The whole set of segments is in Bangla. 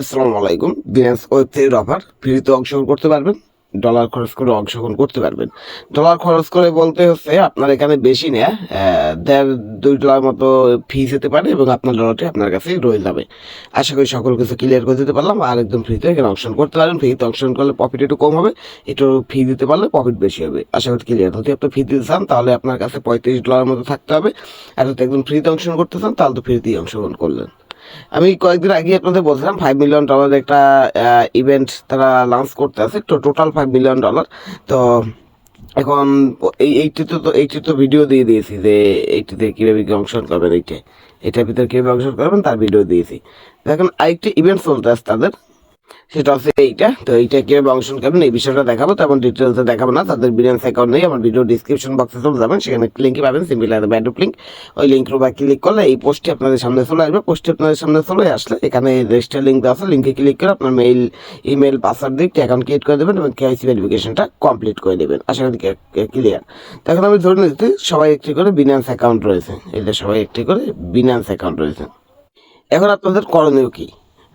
আসসালামু আলাইকুম। বিনান্স ওয়েব থ্রির অফার ফ্রিতে অংশগ্রহণ করতে পারবেন ডলার খরচ করে অংশগ্রহণ করতে পারবেন। ডলার খরচ করে বলতে হচ্ছে আপনার এখানে বেশি আহ, দেড় দুই ডলার মতো ফিস হতে পারে এবং আপনার ডলারটি আপনার কাছে রয়ে যাবে। আশা করি সকল কিছু ক্লিয়ার করে দিতে পারলাম। আর একদম ফ্রিতে এখানে অংশগ্রহণ করতে পারেন। ফ্রিতে অংশগ্রহণ করলে প্রফিট একটু কম হবে একটু ফি দিতে পারলে প্রফিট বেশি হবে। আশা করি ক্লিয়ার যদি আপনি ফি দিতে চান তাহলে আপনার কাছে পঁয়ত্রিশ ডলার মতো থাকতে হবে। আর যদি একদম ফ্রিতে অংশগ্রহণ করতে চান তাহলে তো ফ্রিতেই অংশগ্রহণ করলেন। আমি কয়েকদিন আগে আপনাদের বলছিলাম ফাইভ মিলিয়ন ডলার একটা ইভেন্ট তারা লঞ্চ করতে আছে, তো টোটাল ফাইভ মিলিয়ন ডলার তো এখন এই এইটিতে তো এইটি তো ভিডিও দিয়ে দিয়েছি যে এইটিতে কীভাবে কি অংশগ্রহণ করবেন, এইটে। এটার ভিতরে কীভাবে অংশগ্রহণ করবেন, তার ভিডিও দিয়েছি। এখন আরেকটি ইভেন্ট চলতে আছে তাদের সেটা হচ্ছে এইটা। তো এইটা কীভাবে অংশগ্রহণ করবেন, এই বিষয়টা দেখাবো। তেমন ডিটেলসে দেখাবো না, তাদের বিলিয়ন্স অ্যাকাউন্ট নেই। আমার ভিডিও ডিসক্রিপশন বক্সে চলে যাবেন, সেখানে লিঙ্কে পাবেন সিম্পল আছে ব্যাডুপ লিঙ্ক ওই লিঙ্কের উপর ক্লিক করলে এই পোস্টটি আপনাদের সামনে চলে আসবে। পোস্টটি আপনাদের সামনে চলে আসলে এখানে রেজিস্টার লিঙ্ক আছে। লিঙ্কে ক্লিক করে আপনার মেইল ইমেল পাসওয়ার্ড দিয়ে একটি অ্যাকাউন্ট ক্রিয়েট করে দেবেন এবং কেআইসি ভেরিফিকেশনটা কমপ্লিট করে দেবেন। আশা করি ক্লিয়ার তখন আমি ধরে নিতে সবাই একটি করে বিনান্স অ্যাকাউন্ট রয়েছে। এদের সবাই একটি করে বিনান্স অ্যাকাউন্ট রয়েছে। এখন আপনাদের করণীয় কি?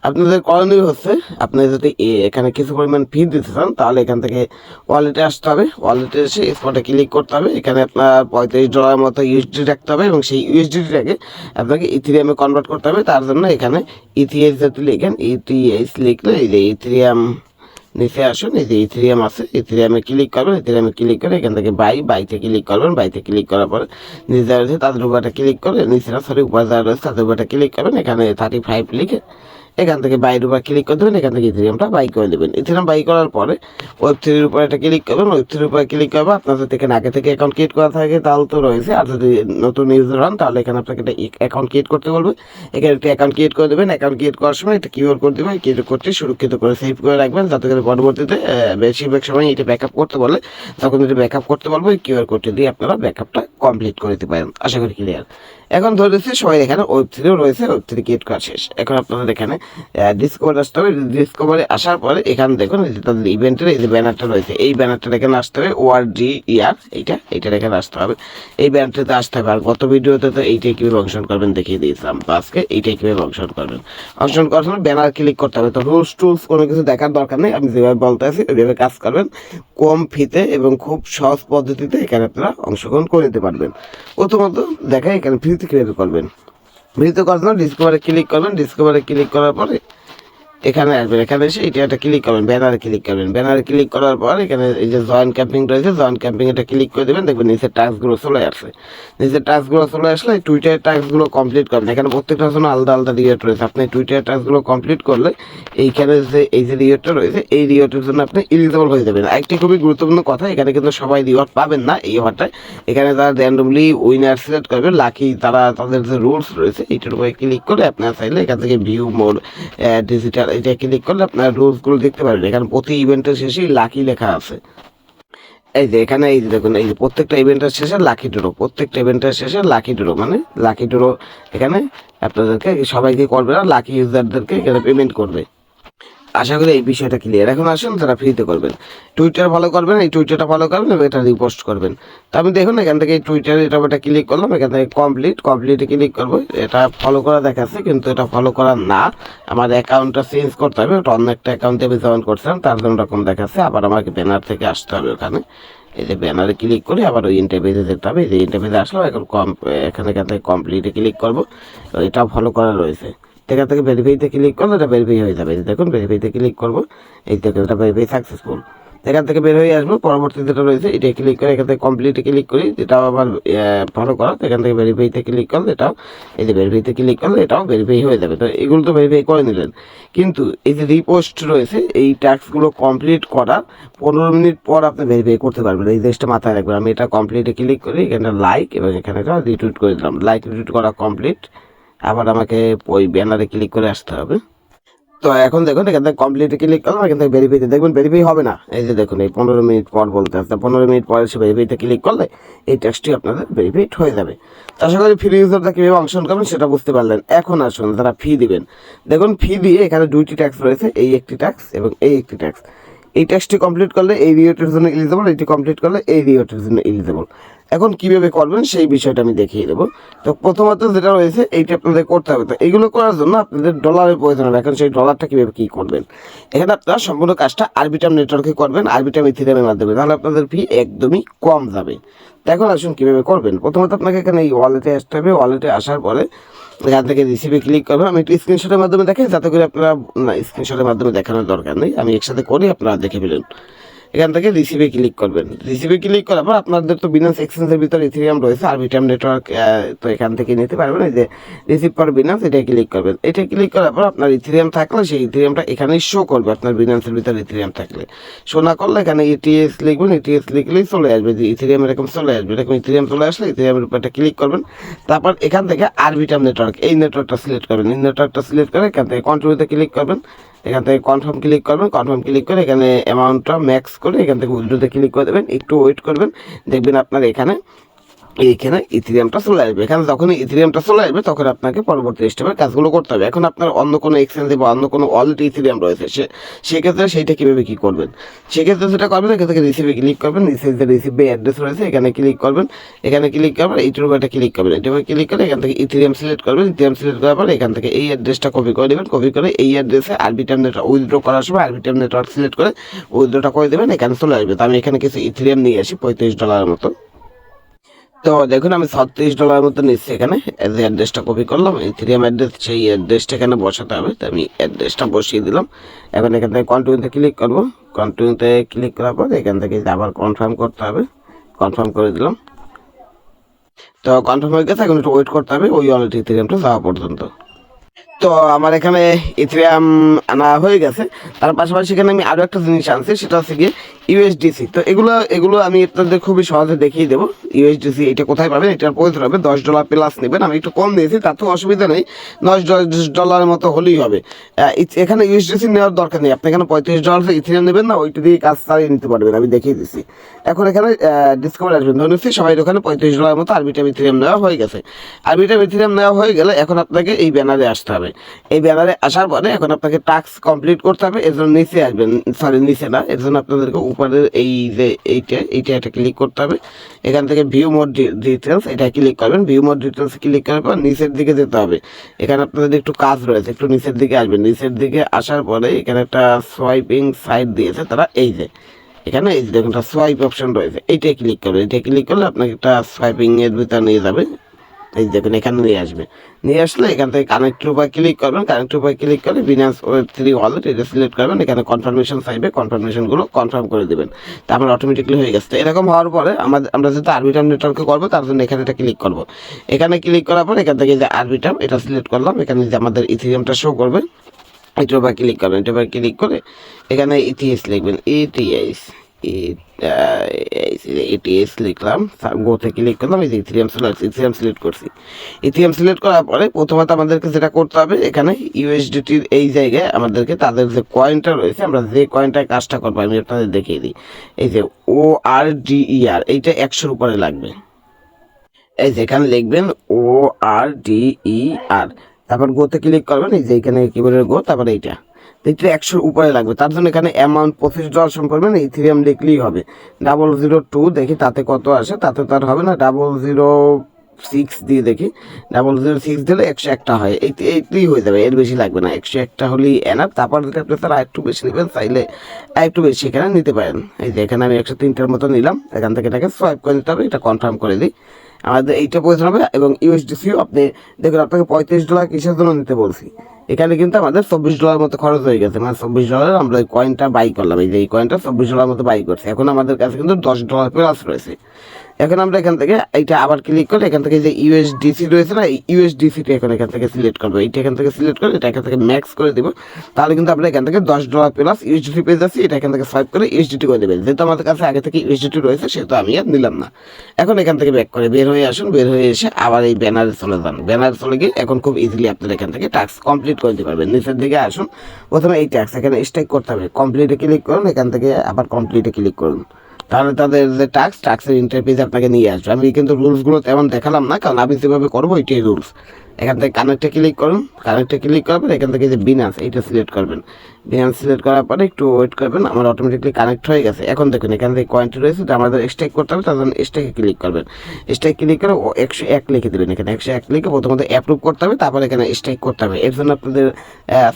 আপনাদের করণীয় হচ্ছে, আপনি যদি এখানে কিছু পরিমাণ ফি দিতে চান, তাহলে এখান থেকে ওয়ালেটে আসতে হবে। ওয়ালেটে এসে স্পটে ক্লিক করতে হবে। এখানে আপনার পঁয়ত্রিশ ডলার মতো ইউএসডি রাখতে হবে এবং সেই ইউএসডিটাকে আপনাকে ইথিরিয়ামে কনভার্ট করতে হবে। তার জন্য এখানে ইথিএস যদি লিখেন ইথিএস লিখলে এই যে ইথিরিয়াম নিচে আসুন, এই যে ইথিরিয়াম আছে ইথিরিয়ামে ক্লিক করবেন ইথিরিয়ামে ক্লিক করে এখান থেকে বাই বাইতে ক্লিক করবেন বাইতে ক্লিক করার পরে নিচে রয়েছে তাদের উপরটা ক্লিক করে, নিচে সরি উপরে যারা রয়েছে তাদের উপরটা ক্লিক করবেন। এখানে থার্টি ফাইভ লিখে এখান থেকে বাইরের উপর ক্লিক করে দেবেন, এখান থেকে ইথিরিয়ামটা বাই করে দেবেন। ইথিরিয়াম বাই করার পরে ওয়েব থ্রির উপর একটা ক্লিক করবেন ওয়েব থ্রির উপরে ক্লিক করবে, আপনার যদি এখানে আগে থেকে অ্যাকাউন্ট ক্রিয়েট করা থাকে, তাহলে তো রয়েছে। আর যদি নতুন ইউজার হন, তাহলে এখানে আপনাকে একটা অ্যাকাউন্ট ক্রিয়েট করতে বলবে। এখানে একটা অ্যাকাউন্ট ক্রিয়েট করে দেবেন। অ্যাকাউন্ট ক্রিয়েট করার সময় একটা কিউআর কোড দেবেন কিউআর কোডটি সুরক্ষিত করে সেভ করে রাখবেন, যাতে করে পরবর্তীতে বেশিরভাগ সময় এটা ব্যাকআপ করতে বলে। তখন যদি ব্যাকআপ করতে বলব, এই কিউআর কোডটি দিয়ে আপনারা ব্যাকআপটা কমপ্লিট করে দিতে পারেন। আশা করি ক্লিয়ার এখন ধরে নিচ্ছি সবাই এখানে ওয়েব থ্রিও রয়েছে ওয়েব থ্রি ক্রিয়েট করা শেষ। এখন আপনাদের এখানে ডিসকভার আসতে হবে। ডিসকভারে আসার পরে এখানে দেখুন, এই যে তাদের ইভেন্টের এই যে ব্যানারটা রয়েছে, এই ব্যানারটা এখানে আসতে হবে ওয়ার ডি ইয়ার এইটা, এইটার এখানে আসতে হবে। এই ব্যানারটাতে আসতে হবে, আর গত ভিডিওতে তো এইটাই কীভাবে অংশগ্রহণ করবেন দেখিয়ে দিয়েছিলাম আজকে এইটাই কীভাবে অংশগ্রহণ করবেন? অংশগ্রহণ করার সময় ব্যানার ক্লিক করতে হবে, তো রুলস টুলস কোনো কিছু দেখার দরকার নেই আমি যেভাবে বলতে আছি, ওইভাবে কাজ করবেন। কম ফিতে এবং খুব সহজ পদ্ধতিতে এখানে আপনারা অংশগ্রহণ করে নিতে পারবেন। প্রথমত দেখা এখানে ফ্রিতে কীভাবে করবেন। ভিডিও করার জন্য ডিসকভারে ক্লিক করবেন। ডিসকভারে ক্লিক করার পরে এখানে আসবেন এখানে এসে এটা একটা ক্লিক করবেন ব্যানারে ক্লিক করবেন। ব্যানারে ক্লিক করার পর এখানে এই যে জয়েন ক্যাম্পিং রয়েছে জয়েন ক্যাম্পিং এটা ক্লিক করে দেবেন, দেখবেন নিচের টাস্কগুলো চলে আসছে। নিচের টাস্কগুলো চলে আসলে টুইটার টাস্কগুলো কমপ্লিট করবেন। এখানে প্রত্যেকটা জন্য আলাদা আলাদা রিওট রয়েছে। আপনি টুইটার টাস্কগুলো কমপ্লিট করলে এইখানে যে এই যে রিওটটা রয়েছে, এই রিওটের জন্য আপনি এলিজিবল হয়ে যাবেন। আরেকটি খুবই গুরুত্বপূর্ণ কথা, এখানে কিন্তু সবাই রিওয়ার্ড পাবেন না এই অফারটায় এখানে তারা র্যান্ডমলি উইনার সিলেক্ট করবে লাকি তারা তাদের যে রুলস রয়েছে, এইটার উপরে ক্লিক করে আপনার চাইলে এখান থেকে ভিউ মোড ডিজিটাল এটা ক্লিক করলে আপনার রুলসগুলো দেখতে পারেন এখানে প্রতি ইভেন্টের শেষে লাকি লেখা আছে। এই যে এখানে এই যে দেখুন, এই যে প্রত্যেকটা ইভেন্টের শেষে লাকি ড্রো প্রত্যেকটা ইভেন্টের শেষে লাকি ড্রো মানে লাকি ড্রো এখানে আপনাদেরকে সবাইকে করবে না লাকি ইউজারদেরকে এখানে পেমেন্ট করবে। আশা করি এই বিষয়টা ক্লিয়ার এখন আসুন, তারা ফ্রিতে করবেন। টুইটার ফলো করবেন, এই টুইটারটা ফলো করবেন এবং এটা রিপোস্ট করবেন। তো আমি দেখুন, এখান থেকে এই টুইটারে এটা এটা ক্লিক করলাম, এখান থেকে কমপ্লিট কমপ্লিটে ক্লিক করব। এটা ফলো করা দেখাচ্ছে, কিন্তু এটা ফলো করা না। আমার অ্যাকাউন্টটা চেঞ্জ করতে হবে ওটা অন্য একটা অ্যাকাউন্টে আমি জয়েন করছিলাম, তার জন্য এরকম দেখাচ্ছে। আবার আমাকে ব্যানার থেকে আসতে হবে ওখানে। এই যে ব্যানারে ক্লিক করে আবার ওই ইন্টারভিউতে যেতে হবে। এই যে ইন্টারভিউতে আসলাম, এখন কম এখানে এখান থেকে কমপ্লিটে ক্লিক করব। এটা ফলো করা রয়েছে। এখান থেকে ভেরিফাইতে ক্লিক করলে এটা ভেরিফাই হয়ে যাবে। দেখুন ভেরিফাইতে ক্লিক করব, এই দেখুন, এটা ভেরিফাই সাকসেসফুল এখান থেকে বের হয়ে আসব, পরবর্তী যেটা রয়েছে, এটা ক্লিক করে এখান থেকে কমপ্লিটে ক্লিক করি, যেটাও আবার ফলো করা এখান থেকে ভেরিফাইতে ক্লিক করলে এটাও, এই যে ভেরিফাইতে ক্লিক করলে এটাও ভেরিফাই হয়ে যাবে। তো এগুলো তো ভেরিফাই করে নিলেন। কিন্তু এই যে রিপোস্ট রয়েছে, এই টাস্কগুলো কমপ্লিট করার পনেরো মিনিট পর আপনি ভেরিফাই করতে পারবেন। এই জিনিসটা মাথায় রাখবেন। আমি এটা কমপ্লিটে ক্লিক করি, এখানে লাইক এবং এখানে রিটুইট করে দিলাম। লাইক রিটুইট করা কমপ্লিট আবার আমাকে ওই ব্যানারে ক্লিক করে আসতে হবে। তো এখন দেখুন, এখান থেকে কমপ্লিটে ক্লিক করলাম, এখান থেকে ভেরিফাইতে দেখবেন ভেরিফাই হবে না। এই যে দেখুন, এই পনেরো মিনিট পর বলতে আসতে পনেরো মিনিট পরে সে ভেরিফাইতে ক্লিক করলে এই টেক্সটটি আপনাদের ভেরিফাইড হয়ে যাবে। আশা করি ফ্রি ইউজারটা কীভাবে অংশগ্রহণ করবেন সেটা বুঝতে পারলেন। এখন আসুন, তারা ফি দিবেন। দেখুন ফি দিয়ে এখানে দুইটি ট্যাক্স রয়েছে, এই একটি ট্যাক্স এবং এই একটি ট্যাক্স এই ট্যাক্সটি কমপ্লিট করলে এই রিওটের জন্য এলিজিবল এটি কমপ্লিট করলে এই রিওটের জন্য এলিজিবল এখন কীভাবে করবেন সেই বিষয়টা আমি দেখিয়ে দেবো। তো প্রথমত যেটা রয়েছে এইটা আপনাদের করতে হবে। তো এগুলো করার জন্য আপনাদের ডলারের প্রয়োজন হবে। এখন সেই ডলারটা কীভাবে কী করবেন? এখানে আপনারা সম্পূর্ণ কাজটা আরবিটাম নেটওয়ার্কে করবেন, আরবিটাম ইথিরিয়ামের মাধ্যমে। তাহলে আপনাদের ফি একদমই কম যাবে। তো এখন আসুন কীভাবে করবেন। প্রথমত আপনাকে এখানে এই ওয়ালেটে আসতে হবে। ওয়ালেটে আসার পরে এখান থেকে রিসিভে ক্লিক করবেন। আমি একটু স্ক্রিনশটের মাধ্যমে দেখেন যাতে করে আপনারা স্ক্রিনশটের মাধ্যমে দেখানোর দরকার নেই। আমি একসাথে করি, আপনারা দেখে ফেলেন। এখান থেকে রিসিভে ক্লিক করবেন। রিসিভে ক্লিক করার পর আপনাদের তো বিনান্স এক্সচেঞ্জের ভিতরে ইথিরিয়াম রয়েছে আরবিটাম নেটওয়ার্ক তো এখান থেকে নিতে পারবেন। এই যে রিসিভ ফর বিনান্স এটা ক্লিক করবেন। এটা ক্লিক করার পর আপনার ইথিরিয়াম থাকলে সেই ইথিরিয়ামটা এখানেই শো করবে, আপনার বিনান্সের ভিতরে ইথিরিয়াম থাকলে। শো না করলে এখানে ইটিএস লিখবেন ইটিএস লিখলেই চলে আসবে। যে ইথিরিয়াম এরকম চলে আসবে, এরকম ইথিরিয়াম চলে আসলে ইথিরিয়ামের উপর একটা ক্লিক করবেন। তারপর এখান থেকে আরবিটাম নেটওয়ার্ক এই নেটওয়ার্কটা সিলেক্ট করবেন। এই নেটওয়ার্কটা সিলেক্ট করে এখান থেকে কন্ট্রোলতে ক্লিক করবেন। এখান থেকে কনফার্ম ক্লিক করবেন কনফার্ম ক্লিক করে এখানে অ্যামাউন্টটা ম্যাক্স করে এখান থেকে উইড্রোতে ক্লিক করে দেবেন। একটু ওয়েট করবেন, দেখবেন আপনার এখানে এইখানে ইথিরিয়ামটা চলে আসবে। এখানে যখন ইথিরিয়ামটা চলে আসবে, তখন আপনাকে পরবর্তী স্টেপের কাজগুলো করতে হবে। এখন আপনার অন্য কোনো এক্সচেঞ্জে বা অন্য কোনো অলরেডি ইথিরিয়াম রয়েছে, সে সেক্ষেত্রে সেইটা কীভাবে কী করবেন? সেক্ষেত্রে যেটা করবেন, এখান থেকে রিসিভে ক্লিক করবেন। রিসিভে রিসিভে অ্যাড্রেস রয়েছে, এখানে ক্লিক করবেন। এখানে ক্লিক করবেন এইটার একটা ক্লিক করবেন। এটার ক্লিক করে এখান থেকে ইথিরিয়াম সিলেক্ট করবেন। ইথিরিয়াম সিলেক্ট করার পর এখান থেকে এই অ্যাড্রেসটা কপি করে দেবেন। কপি করে এই অ্যাড্রেসে আরবিটাম নেটওয়ার্ক উইথড্র করার সময় আরবিটাম নেটওয়ার্ক সিলেক্ট করে উইথড্রটা করে দেবেন। এখানে চলে আসবে। তো আমি এখানে কিছু ইথিরিয়াম নিয়ে আসি, পঁয়ত্রিশ ডলারের মতো। তো দেখুন, আমি ছত্রিশ ডলার মতো নিচ্ছি এখানে। যে অ্যাড্রেসটা কপি করলাম ইথেরিয়াম অ্যাড্রেস সেই অ্যাড্রেসটা এখানে বসাতে হবে। তো আমি অ্যাড্রেসটা বসিয়ে দিলাম। এখন এখান থেকে কন্টিনিউতে ক্লিক করব। কন্টিনিউতে ক্লিক করার পর এখান থেকে আবার কনফার্ম করতে হবে। কনফার্ম করে দিলাম। তো কনফার্ম হয়ে গেছে, এখন একটু ওয়েট করতে হবে ওই অলরেডি ইথেরিয়ামটা যাওয়া পর্যন্ত। তো আমার এখানে ইথিরিয়াম আনা হয়ে গেছে। তার পাশাপাশি এখানে আমি আরও একটা জিনিস আনছি, সেটা হচ্ছে গিয়ে ইউএসডিসি তো এগুলো এগুলো আমি আপনাদের খুবই সহজে দেখিয়ে দেবো। ইউএসডিসি এটা কোথায় পাবেন? এটার প্রয়োজন হবে, দশ ডলার প্লাস নেবেন। আমি একটু কম দিয়েছি তাতে অসুবিধা নেই। দশ ডলারের মতো হলেই হবে। এখানে ইউএসডিসি নেওয়ার দরকার নেই। আপনি এখানে পঁয়ত্রিশ ডলার ইথিরিয়াম নেবেন না, ওইটা দিয়ে কাজ চালিয়ে নিতে পারবেন। আমি দেখিয়ে দিচ্ছি এখন এখানে ডিসকাভার আসবেন ধরে নিচ্ছি। সবাই ওখানে পঁয়ত্রিশ ডলার মতো আরবিটাম ইথিরিয়াম নেওয়া হয়ে গেছে। আরবিটাম ইথিরিয়াম নেওয়া হয়ে গেলে এখন আপনাকে এই ব্যানারে আসতে হবে। এই ব্যানারে আসার পরে এখন আপনাকে টাস্ক কমপ্লিট করতে হবে, এর জন্য নিচে আসবেন সরি নিচে না, এর জন্য আপনাদেরকে উপরের এই যে এইটা এইটা একটা ক্লিক করতে হবে। এখান থেকে ভিউ মোড ডিটেলস এটা ক্লিক করবেন। ভিউ মোড ডিটেলস ক্লিক করার পর নিচের দিকে যেতে হবে। এখানে আপনাদের একটু কাজ রয়েছে, একটু নিচের দিকে আসবেন। নিচের দিকে আসার পরে এখানে একটা সোয়াইপিং সাইড দিয়েছে তারা, এই যে। এখানে এই যে দেখুন, একটা সোয়াইপ অপশন রয়েছে এইটাই ক্লিক করবেন। এটা ক্লিক করলে আপনাকে একটা সোয়াইপিংয়ের ভিতরে নিয়ে যাবে। এই দেখুন, এখানে নিয়ে আসবে। নিয়ে আসলে এখান থেকে কানেক্টের উপর ক্লিক করবেন কানেক্টের উপর ক্লিক করে বিনান্স ওয়েব থ্রি ওয়ালেট এটা সিলেক্ট করবেন, এখানে কনফার্মেশন চাইবে কনফার্মেশনগুলো কনফার্ম করে দেবেন। তারপর অটোমেটিকলি হয়ে গেছে। এরকম হওয়ার পরে আমাদের আমরা যেহেতু আরবিটাম নেটওয়ার্কে করব, তার জন্য এখানে এটা ক্লিক করব। এখানে ক্লিক করার পর এখান থেকে যে আরবিটাম এটা সিলেক্ট করলাম। এখানে যে আমাদের ইথিরিয়ামটা শো করবে এটার উপর ক্লিক করবেন। এটার উপর ক্লিক করে এখানে ইটিএস লিখবেন ইটিএস এটিএস লিখলাম গোতে ক্লিক করলাম, এই যে ইথিরিয়াম সিলেক্ট ইথিরিয়াম সিলেক্ট করছি। ইথিরিয়াম সিলেক্ট করার পরে প্রথমত আমাদেরকে যেটা করতে হবে, এখানে ইউএসডিটির এই জায়গায় আমাদেরকে তাদের যে কয়েনটা রয়েছে, আমরা যে কয়েনটায় কাজটা করব, আমি আপনাদের দেখিয়ে দিই। এই যে ও আর ডিইআর এইটা একশোর উপরে লাগবে। এই যে এখানে লিখবেন ও আর ডি ই আর তারপর গোতে ক্লিক করবেন, এই যে এখানে কিবোর্ডের গো তারপর এইটা। এইটা একশোর উপরে লাগবে। তার জন্য এখানে অ্যামাউন্ট পঁচিশ ডলার সম করবেন ইথিরিয়াম লিখলেই হবে। ডাবল জিরো টু দেখি তাতে কত আসে, তাতে তার হবে না। ডাবল জিরো সিক্স দিয়ে দেখি। ডাবল জিরো সিক্স দিলে একশো একটা হয়। এই এইটাই হয়ে যাবে, এর বেশি লাগবে না। একশো একটা হলেই এনাফ তারপর যদি আপনি তারা একটু বেশি নেবেন চাইলে একটু বেশি এখানে নিতে পারেন। এই যে এখানে আমি একশো তিনটার মতো নিলাম। এখান থেকে এটাকে সোয়াইপ করে নিতে হবে, এটা কনফার্ম করে দিই। আমাদের এইটা প্রয়োজন হবে এবং ইউএসডিসিও আপনি দেখুন, আপনাকে পঁয়ত্রিশ ডলার কিসের জন্য নিতে বলছি? এখানে কিন্তু আমাদের চব্বিশ ডলার মতো খরচ হয়ে গেছে। মানে চব্বিশ ডলার আমরা এই কয়েনটা বাই করলাম। এই যে এই কয়েনটা চব্বিশ ডলার মতো বাই করছে। এখন আমাদের কাছে কিন্তু দশ ডলার প্লাস রয়েছে। এখন আমরা এখান থেকে এইটা আবার ক্লিক করে এখান থেকে যে ইউএসডিসি রয়েছে না এই ইউএসডিসিটা এখন এখান থেকে সিলেক্ট করব এইটা এখান থেকে সিলেক্ট করে এটা এখান থেকে ম্যাক্স করে দিব তাহলে কিন্তু আমরা এখান থেকে দশ ডলার প্লাস ইউএসডিটি পেয়ে যাচ্ছি এটা এখান থেকে সোয়াইপ করে ইউএসডিটি করে দেবেন যেহেতু আমাদের কাছে আগে থেকে ইউএসডিটি রয়েছে সেহেতু আমি আর নিলাম না এখন এখান থেকে ব্যাক করে বের হয়ে আসুন বের হয়ে এসে আবার এই ব্যানারে চলে যান ব্যানারে চলে গিয়ে এখন খুব ইজিলি আপনারা এখান থেকে টাস্ক কমপ্লিট করে দিতে পারবেন নিচের দিকে আসুন প্রথমে এই ট্যাক্স এখানে স্ট্রাইক করতে হবে কমপ্লিটে ক্লিক করুন এখান থেকে আবার কমপ্লিটে ক্লিক করুন তাহলে তাদের যে ট্যাক্স ট্যাক্সের ইন্টারফেস আপনাকে নিয়ে আসবে। আমি কিন্তু রুলসগুলো তেমন দেখালাম না, কারণ আমি যেভাবে করব এটাই রুলস এখান থেকে কানেক্টে ক্লিক করুন কানেক্টে ক্লিক করবেন এখান থেকে যে বিনাস এইটা সিলেক্ট করবেন। বিএম সিলেক্ট করার পরে একটু ওয়েট করবেন, আমার অটোমেটিকলি কানেক্ট হয়ে গেছে। এখন দেখুন, এখান থেকে কয়েনটি রয়েছে তো আমাদের স্টেক করতে হবে, তার স্টেকে ক্লিক করবেন। স্টেক ক্লিক করে একশো এক লিখে দেবেন এখানে। একশো এক লিখে প্রথমত অ্যাপ্রুভ করতে হবে, তারপর এখানে স্টেক করতে হবে। এর জন্য আপনাদের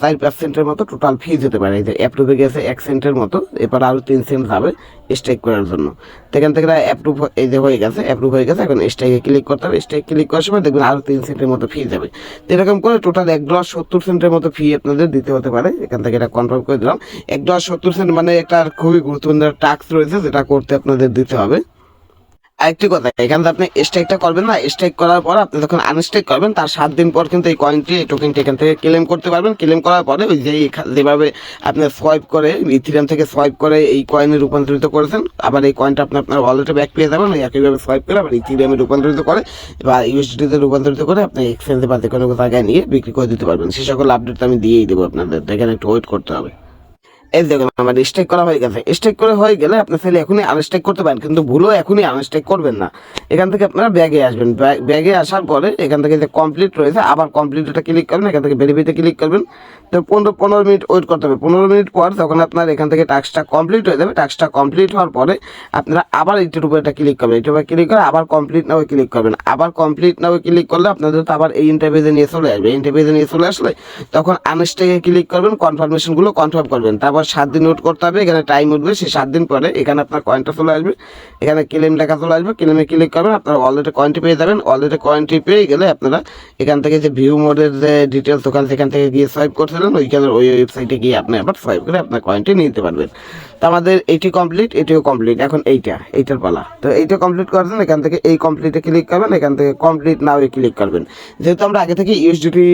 চার পার্সেন্টের মতো টোটাল ফি যেতে পারে। এই যে অ্যাপ্রুভে গেছে এক সেন্টের মতো, এরপর আরও তিন সেন্ট যাবে স্টেক করার জন্য। তো এখান থেকে অ্যাপ্রুভ এই যে হয়ে গেছে অ্যাপ্রুভ হয়ে গেছে, এখন স্টেকে ক্লিক করতে হবে। স্টেক ক্লিক করার সময় দেখবেন আরও তিন সেন্টের মতো ফি যাবে। তো এরকম করে টোটাল এক ডলার সত্তর সেন্টের মতো ফি আপনাদের দিতে হতে পারে। এখান থেকে এটা কনফার্ম করে দিলাম। এক দশ সত্তর সেন্ট মানে একটা খুবই গুরুত্বপূর্ণ টাস্ক রয়েছে, যেটা করতে আপনাদের দিতে হবে। আরেকটি কথা, এখানে আপনি স্ট্রাইকটা করবেন না স্ট্রাইক করার পর আপনি যখন আনস্ট্রাইক করবেন, তার সাত দিন পর কিন্তু এই কয়েনটি এই টোকেনটি এখান থেকে ক্লেম করতে পারবেন। ক্লেম করার পরে ওই যে যেভাবে আপনি সোয়াইপ করে ইথিরিয়াম থেকে সোয়াইপ করে এই কয়েনে রূপান্তরিত করেছেন, আবার এই কয়েনটা আপনি আপনার ওয়ালেটে ব্যাক পেয়ে যাবেন, ওই একইভাবে সোয়াইপ করে আবার ইথিরিয়ামে রূপান্তরিত করে, বা ইউএসডিতে রূপান্তরিত করে আপনি এক্সচেঞ্জে বা যে কোনো জায়গায় নিয়ে বিক্রি করে দিতে পারবেন। সে সকল আপডেট আমি দিয়েই দেবো আপনাদের। এখানে একটু ওয়েট করতে হবে। এই দেখুন, আমার স্টেক করা হয়ে গেছে। স্টেক করে হয়ে গেলে আপনি চাইলে এখনই আনস্টেক করতে পারেন, কিন্তু ভুলও এখনই আনস্টেক করবেন না। এখান থেকে আপনারা ব্যাগে আসবেন। ব্যাগ- আসার পরে এখান থেকে যে কমপ্লিট রয়েছে, আবার কমপ্লিট এটা ক্লিক করবেন, এখান থেকে ভেরিফাইতে ক্লিক করবেন। তো পনেরো পনেরো মিনিট ওয়েট করতে হবে। পনেরো মিনিট পর যখন আপনার এখান থেকে টাস্কটা কমপ্লিট হয়ে যাবে। টাস্কটা কমপ্লিট হওয়ার পরে আপনারা আবার এইটার উপরে এটা ক্লিক করবেন। এটার উপরে ক্লিক করে আবার কমপ্লিট নাও ক্লিক করবেন। আবার কমপ্লিট নাও ক্লিক করলে আপনাদের তো আবার এই ইন্টারভিউতে নিয়ে চলে আসবে। ইন্টারভিউতে নিয়ে চলে আসলে তখন আনস্টেকে ক্লিক করবেন কনফার্মেশনগুলো কনফার্ম করবেন। তারপর সাত দিন ওয়েট করতে হবে, এখানে টাইম উঠবে, সেই সাত দিন পরে এখানে আপনার কয়েনটা চলে আসবে। এখানে ক্লেম লেখা চলে আসবে ক্লেমে ক্লিক করবেন, আপনারা অলরেডি কয়েনটি পেয়ে যাবেন। অলরেডি কয়েনটি পেয়ে গেলে আপনারা এখান থেকে যে ভিউ মোডের যে ডিটেলস ওখান সেখান থেকে গিয়ে সোয়াইপ করছিলেন ওইখানে ওই ওয়েবসাইটে গিয়ে আপনি আবার সোয়াইপ করে আপনার কয়েনটি নিতে পারবেন। তো আমাদের এইটি কমপ্লিট এটিও কমপ্লিট এখন এইটা, এইটার পালা। তো এইটা কমপ্লিট করেছেন এখান থেকে এই কমপ্লিটে ক্লিক করবেন, এখান থেকে কমপ্লিট নাও ক্লিক করবেন। যেহেতু আমরা আগে থেকে ইউএসডিটি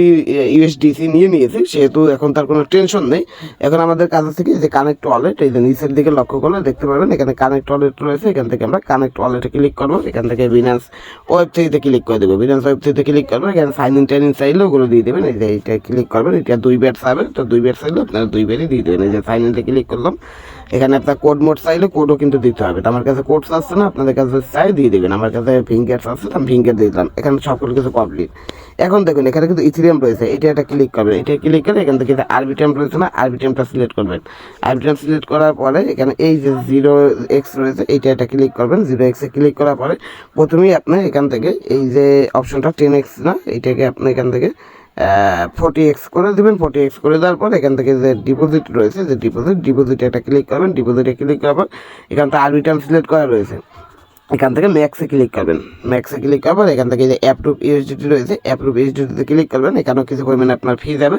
ইউএসডিসি নিয়ে নিয়েছি, সেহেতু এখন তার কোনো টেনশন নেই। এখন আমাদের কাছে কি যে কানেক্ট ওয়ালেট এই যে নিচের দিকে লক্ষ্য করলে দেখতে পাবেন এখানে কানেক্ট ওয়ালেট রয়েছে, এখান থেকে আমরা কানেক্ট ওয়ালেটে ক্লিক করব, এখান থেকে বিনান্স ওয়েব থ্রিতে ক্লিক করে দেবো। বিনান্স ওয়েব থ্রিতে ক্লিক করব এখানে সাইন ইন টাইন ইন চাইলে ওগুলো দিয়ে দেবেন, এই যে এইটা ক্লিক করবেন, এটা দুই বেড চাবেন তো দুই বেড চাইলে আপনারা দুই বেডই দিয়ে দেবেন, এই যে সাইন ইনতে ক্লিক করলাম। এখানে আপনার কোড মোড চাইলে কোডও কিন্তু দিতে হবে। আমার কাছে কোডস আসছে না, আপনাদের কাছে চাই, দিয়ে দেবেন। আমার কাছে ফিঙ্গার আসছে আমি ফিঙ্গার দিয়ে দিলাম। এখানে সকল কিছু কমপ্লিট এখন দেখুন, এখানে কিন্তু ইথিরিয়াম রয়েছে। এটা একটা ক্লিক করবেন। এটা ক্লিক করে এখান থেকে আরবিটিএম রয়েছে না আরবিটিএমটা সিলেক্ট করবেন। আরবিটিএম সিলেক্ট করার পরে এখানে এই যে জিরো এক্স রয়েছে, এইটা একটা ক্লিক করবেন। জিরো এক্সে ক্লিক করার পরে প্রথমেই আপনি এখান থেকে এই যে অপশনটা টেন এক্স না, এইটাকে আপনি এখান থেকে ফোর্টি এক্স করে দেবেন ফোর্টি এক্স করে দেওয়ার পর এখান থেকে যে ডিপোজিট রয়েছে, যে ডিপোজিট ডিপোজিটে একটা ক্লিক করবেন ডিপোজিটে ক্লিক করার পর এখান থেকে আরবিটাম সিলেক্ট করা রয়েছে। এখান থেকে ম্যাক্সে ক্লিক করবেন। ম্যাক্সে ক্লিক করার পর এখান থেকে যে অ্যাপ্রুভ ইউএসডিটি রয়েছে অ্যাপ্রুভ ইউএসডিটিতে ক্লিক করবেন, এখানেও কিছু পরিমাণে আপনার ফি যাবে।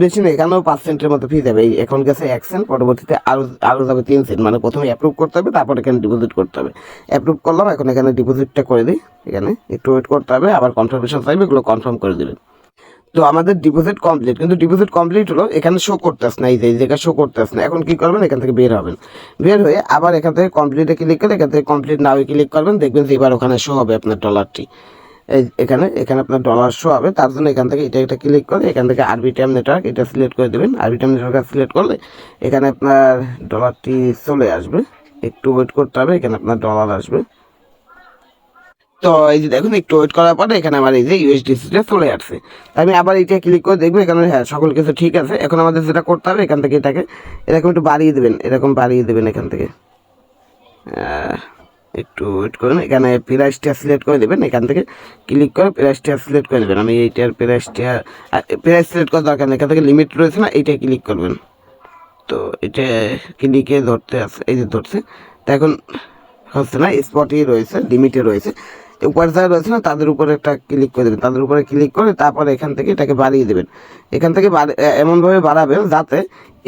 বেশি না, এখানেও পাঁচ সেন্টের মতো ফি যাবে। এই এখন গেছে এক সেন্ট পরবর্তীতে আরও আরও যাবে তিন সেন্ট মানে প্রথমে অ্যাপ্রুভ করতে হবে, তারপর এখানে ডিপোজিট করতে হবে। অ্যাপ্রুভ করলাম, এখন এখানে ডিপোজিটটা করে দিই। এখানে একটু ওয়েট করতে হবে, আবার কনফার্মেশন চাইবে, এগুলো কনফার্ম করে দেবেন। তো আমাদের ডিপোজিট কমপ্লিট কিন্তু ডিপোজিট কমপ্লিট হলো এখানে শো করতেছ না, এই যে জায়গায় শো করতেছ না। এখন কি করবেন? এখান থেকে বের হবেন। বের হয়ে আবার এখান থেকে কমপ্লিটে ক্লিক করে, এখান থেকে কমপ্লিট নাও ক্লিক করবেন, দেখবেন যে এবার ওখানে শো হবে আপনার ডলারটি এই এখানে এখানে আপনার ডলার শো হবে, তার জন্য এখান থেকে এটা এটা ক্লিক করে, এখান থেকে আরবিটিএম নেটওয়ার্ক এটা সিলেক্ট করে দেবেন। আরবিটিএম নেটওয়ার্ক সিলেক্ট করলে এখানে আপনার ডলারটি চলে আসবে। একটু ওয়েট করতে হবে, এখানে আপনার ডলার আসবে। তো এই যে দেখুন, একটু ওয়েট করার পরে এখানে আমার এই যে ইউএসডিসিটা চলে আসছে। আমি আবার এটা ক্লিক করে দেখব, এখানে হ্যাঁ সকল কিছু ঠিক আছে। এখন আমাদের যেটা করতে হবে, এখান থেকে এটাকে এরকম একটু বাড়িয়ে দেবেন, এরকম বাড়িয়ে দেবেন এখান থেকে। একটু ওয়েট করুন, এখানে প্রাইসটা সিলেক্ট করে দেবেন, এখান থেকে ক্লিক করে প্রাইসটা সিলেক্ট করে দেবেন আমি এইটার প্রাইসটা প্রাইস সিলেক্ট করার দরকার এখান থেকে লিমিট রয়েছে না এইটা ক্লিক করবেন। তো এটা ক্লিকে ধরতে আছে, এই যে ধরছে। তো এখন হচ্ছে না স্পটই রয়েছে লিমিটে রয়েছে। উপরে যারা রয়েছে না, তাদের উপরে একটা ক্লিক করে দেবেন। তাদের উপরে ক্লিক করে তারপরে এখান থেকে এটাকে বাড়িয়ে দেবেন। এখান থেকে এমনভাবে বাড়াবেন যাতে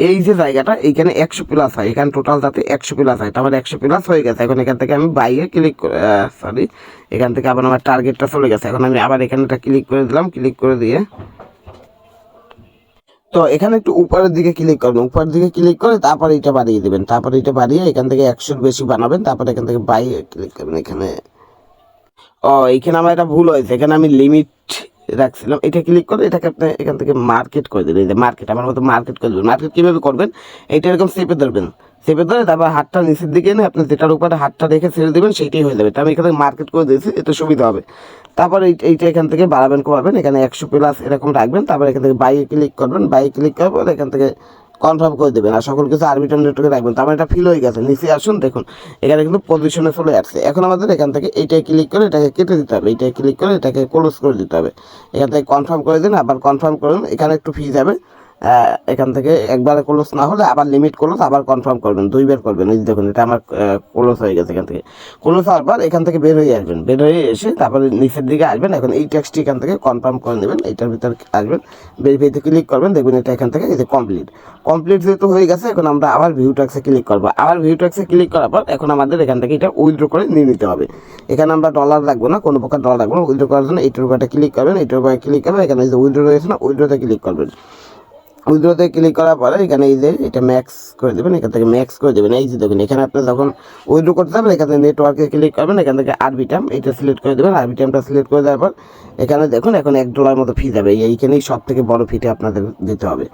এই যে জায়গাটা এইখানে একশো প্লাস হয়। এখানে টোটাল যাতে একশো প্লাস হয়। তারপরে একশো প্লাস হয়ে গেছে। এখন এখান থেকে আমি বাইরে ক্লিক করে সরি এখান থেকে আবার আমার টার্গেটটা চলে গেছে। এখন আমি আবার এখানে একটা ক্লিক করে দিলাম। ক্লিক করে দিয়ে তো এখানে একটু উপরের দিকে ক্লিক করবেন। উপরের দিকে ক্লিক করে তারপরে এটা বাড়িয়ে দেবেন। তারপরে এটা বাড়িয়ে এখান থেকে একশোর বেশি বানাবেন। তারপরে এখান থেকে বাইরে ক্লিক করবেন। এখানে ও, এখানে আমার এটা ভুল হয়েছে। এখানে আমি লিমিট রাখছিলাম। এটা ক্লিক করে এটাকে আপনি এখান থেকে মার্কেট করে দেবেন এই যে মার্কেট আমার মতো মার্কেট করে দেবেন মার্কেট কীভাবে করবেন? এটা এরকম চেপে ধরবেন। চেপে ধরে তারপর হাতটা নিচের দিকে এনে আপনি যেটার উপরে হাতটা রেখে ছেড়ে দেবেন, সেইটাই হয়ে যাবে। তো আমি এখান থেকে মার্কেট করে দিয়েছি, এতে সুবিধা হবে। তারপর এই, এইটা এখান থেকে বাড়াবেন, কমাবেন। এখানে একশো প্লাস এরকম রাখবেন। তারপর এখান থেকে বাইরে ক্লিক করবেন। বাইরে ক্লিক করার পর এখান থেকে কনফার্ম করে দেবেন আর সকল কিছু আরবিটার নেটওয়ার্কে রাখবেন। তারপর এটা ফিল হয়ে গেছে। নিচে আসুন, দেখুন। এখানে কিন্তু পজিশনে চলে আসছে। এখন আমাদের এখান থেকে এইটাই ক্লিক করে এটাকে কেটে দিতে হবে। এইটাই ক্লিক করে এটাকে ক্লোজ করে দিতে হবে। এখান থেকে কনফার্ম করে দিন, আবার কনফার্ম করুন, এখানে একটু ফি যাবে। এখান থেকে একবারে ক্লোজ না হলে আবার লিমিট ক্লোজ আবার কনফার্ম করবেন দুইবার করবেন। এই দেখুন, এটা আমার ক্লোজ হয়ে গেছে এখান থেকে। ক্লোজ হওয়ার পর এখান থেকে বের হয়ে আসবেন। বের হয়ে এসে তারপরে নিচের দিকে আসবেন। এখন এই ট্যাক্সটি এখান থেকে কনফার্ম করে নেবেন। এইটার ভিতর আসবেন। ভেরিফাইতে ক্লিক করবেন। দেখবেন এটা এখান থেকে এই কমপ্লিট কমপ্লিট যেহেতু হয়ে গেছে, এখন আমরা আবার ভিউ ট্যাক্সে ক্লিক করব। আবার ভিউ ট্যাক্সে ক্লিক করার পর এখন আমাদের এখান থেকে এটা উইথড্র করে নিয়ে নিতে হবে। এখানে আমরা ডলার রাখব না, কোনো প্রকার ডলার রাখব না। উইথড্র করার জন্য এইটার উপরে ক্লিক করবেন, এইটার উপরে ক্লিক করবেন। এখানে যে উইথড্র রয়েছে না উইথড্রতে ক্লিক করবেন। উইথড্রতে ক্লিক করার পরে এখানে এই যে এটা ম্যাক্স করে দেবেন, এখান থেকে ম্যাক্স করে দেবেন। এই যে দেখুন, এখানে আপনি যখন উইড্রো করতে যাবেন, এখান থেকে নেটওয়ার্কে ক্লিক করবেন, এখান থেকে আরবিটাম এটা সিলেক্ট করে দেবেন। আরবিটামটা সিলেক্ট করে দেওয়ার পর এখানে দেখুন, এখন এক ডলার মতো ফি যাবে। এইখানেই সব থেকে বড় ফিটা আপনাদের দিতে হবে।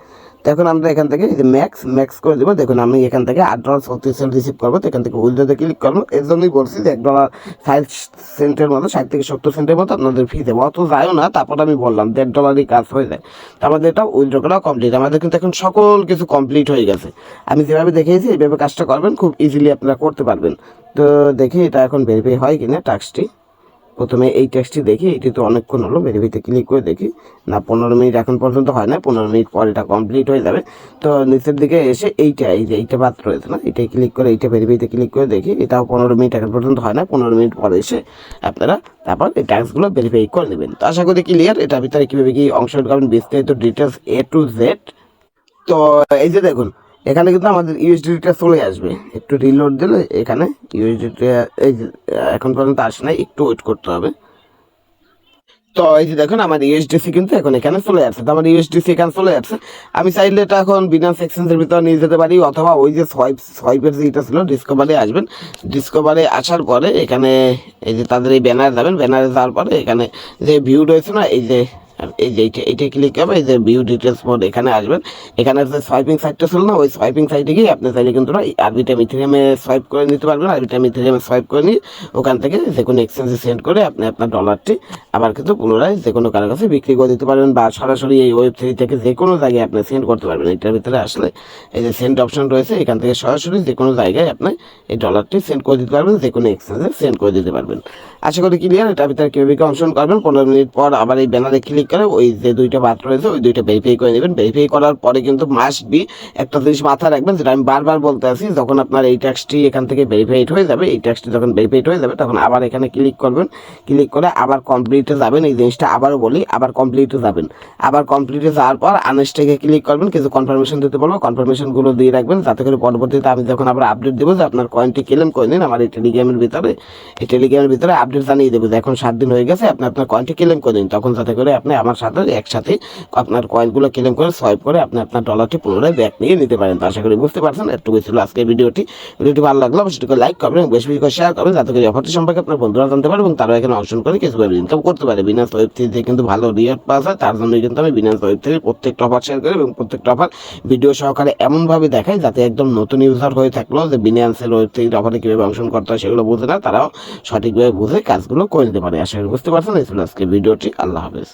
এখন আমরা এখান থেকে যে ম্যাক্স ম্যাক্স করে দেবো। দেখুন, আমি এখান থেকে আট ডলার ছত্রিশ সেন্ট রিসিভ করব। তো এখান থেকে উইথড্রোতে ক্লিক করব। এর জন্যই বলছি যে এক ডলার ষাট সেন্টের মতো, ষাট থেকে সত্তর সেন্টের মতো আপনাদের ফি দেবো। অত যায়ও না, তারপর আমি বললাম, দেড় ডলারই কাজ হয়ে যায়। তো আমাদের এটা উইথড্র করা কমপ্লিট আমাদের কিন্তু এখন সকল কিছু কমপ্লিট হয়ে গেছে। আমি যেভাবে দেখিয়েছি, এইভাবে কাজটা করবেন, খুব ইজিলি আপনারা করতে পারবেন। তো দেখি এটা এখন ভেরিফাই হয় কিনা টাস্কটি প্রথমে এই টেক্সটটি দেখি, এটি তো অনেকক্ষণ হলো ভেরিফাইতে ক্লিক করে দেখি। না, পনেরো মিনিট এখন পর্যন্ত হয় না, পনেরো মিনিট পর এটা কমপ্লিট হয়ে যাবে। তো নিচের দিকে এসে এইটা, এই যে এইটা বাদ রয়েছে না এটাই ক্লিক করে, এইটা ভেরিফাইতে ক্লিক করে দেখি, এটাও পনেরো মিনিট এখন পর্যন্ত হয় না, পনেরো মিনিট পরে এসে আপনারা তারপর এই ট্যাক্সগুলো ভেরিফাই করে নেবেন। তো আশা করি ক্লিয়ার এটার ভিতরে কীভাবে কি অংশগ্রহণ বিস্তারিত ডিটেলস এ টু জেড তো এই যে দেখুন এখানে কিন্তু আমাদের ইউএসডিটা চলে আসবে। একটু রিলোড দিলে এখানে ইউএসডিটা এই এখন পর্যন্ত আসে নাই, একটু ওয়েট করতে হবে। তো এই যে দেখুন আমার ইউএসডিসি কিন্তু এখন এখানে চলে আসছে। তো আমার ইউএসডিসি এখানে চলে আসছে। আমি চাইলে এটা এখন বিনান্স এক্সচেঞ্জের ভিতরে নিয়ে যেতে পারি, অথবা ওই যে সোয়াইপ সোয়াইপের যে ছিল ডিসকভারে আসবেন। ডিসকভারে আসার পরে এখানে এই যে তাদের এই ব্যানার যাবেন। ব্যানারে যাওয়ার পরে এখানে যে ভিউ রয়েছে না, এই যে এই যে এইটা এইটা ক্লিক করবে, এই যে ভিউ ডিটেলস মোড এখানে আসবেন। এখানে যে সোয়াইপিং সাইটটা ছিল না, ওই সোয়াইপিং সাইটে গিয়ে আপনি চাইলে কিন্তু আরবিটা মিথিরিয়ামে সোয়াইপ করে নিতে পারবেন। আরবিটা মিথিরিয়ামে সোয়াইপ করে নিয়ে ওখান থেকে যে কোনো এক্সচেঞ্জে সেন্ড করে আপনি আপনার ডলারটি আবার কিন্তু পুনরায় যে কোনো কারও কাছে বিক্রি করে দিতে পারবেন বা সরাসরি এই ওয়েবসাইট থেকে যে কোনো জায়গায় আপনি সেন্ড করতে পারবেন। এটার ভিতরে আসলে এই যে সেন্ড অপশন রয়েছে, এখান থেকে সরাসরি যে কোনো জায়গায় আপনি এই ডলারটি সেন্ড করে দিতে পারবেন, যে কোনো এক্সচেঞ্জে সেন্ড করে দিতে পারবেন। আশা করি ক্লিয়ার এটার ভিতরে কীভাবে কি অংশগ্রহণ করবেন। পনেরো মিনিট পর আবার এই ব্যানারে ক্লিক করে ওই যে দুইটা বাদ রয়েছে, ওই দুইটা ভেরিফাই করে নেবেন। ভেরিফাই করার পরে কিন্তু মাস্ট বি একটা জিনিস মাথায় রাখবেন যেটা আমি বারবার বলতে আছি, যখন আপনার এই ট্যাক্সটি এখান থেকে ভেরিফাইড হয়ে যাবে, এই ট্যাক্সটি যখন ভেরিফাইড হয়ে যাবে, তখন আবার এখানে ক্লিক করবেন। ক্লিক করে আবার কমপ্লিটে যাবেন, এই জিনিসটা আবারও বলি, আবার কমপ্লিটে যাবেন। আবার কমপ্লিটে যাওয়ার পর আনস্টেকে ক্লিক করবেন, কিছু কনফার্মেশন দিতে বলব কনফার্মেশনগুলো দিয়ে রাখবেন, যাতে করে পরবর্তীতে আমি যখন আবার আপডেট দেবো যে আপনার কয়েনটি ক্লেম করে নিন, আমার এই টেলিগ্রামের ভিতরে, এই টেলিগ্রামের ভিতরে আপডেট জানিয়ে দেবো যে এখন সাত দিন হয়ে গেছে, আপনি আপনার কয়েনটি ক্লেম করে নিন। তখন যাতে করে আপনি আমার সাথে, একসাথে আপনার কয়েনগুলো ক্লেম করে সোয়াইপ করে আপনি আপনার ডলারটি পুনরায় ব্যাক নিয়ে নিতে পারেন। তো আশা করি বুঝতে পারছেন একটুকু ছিল আজকের ভিডিওটি। ভিডিওটি ভালো লাগল অবশ্যই লাইক করবেন বেশি বেশি করে শেয়ার করবেন যাতে করে অফারটি সম্পর্কে আপনার বন্ধুরা জানতে পারে এবং তারা এখানে অংশগ্রহণ করে কিছু ইনকাম করতে পারে। বিনান্স ওয়েব থেকে কিন্তু ভালো রিয়ার পাওয়া যায়, তার জন্যই কিন্তু আমি বিনান্স ওয়েব থেকে প্রত্যেকটা অফার শেয়ার করি এবং প্রত্যেকটা অফার ভিডিও সহকারে এমনভাবে দেখায় যাতে একদম নতুন ইউজার হয়ে থাকল যে বিনান্সের ওয়েব থেকে অফারে কীভাবে অংশগ্রহণ করতে হয় সেগুলো বুঝে না, তারাও সঠিকভাবে বুঝে কাজগুলো করে নিতে পারে। আশা করি বুঝতে পারছেন, এই ছিল আজকে ভিডিওটি। আল্লাহ হাফেজ।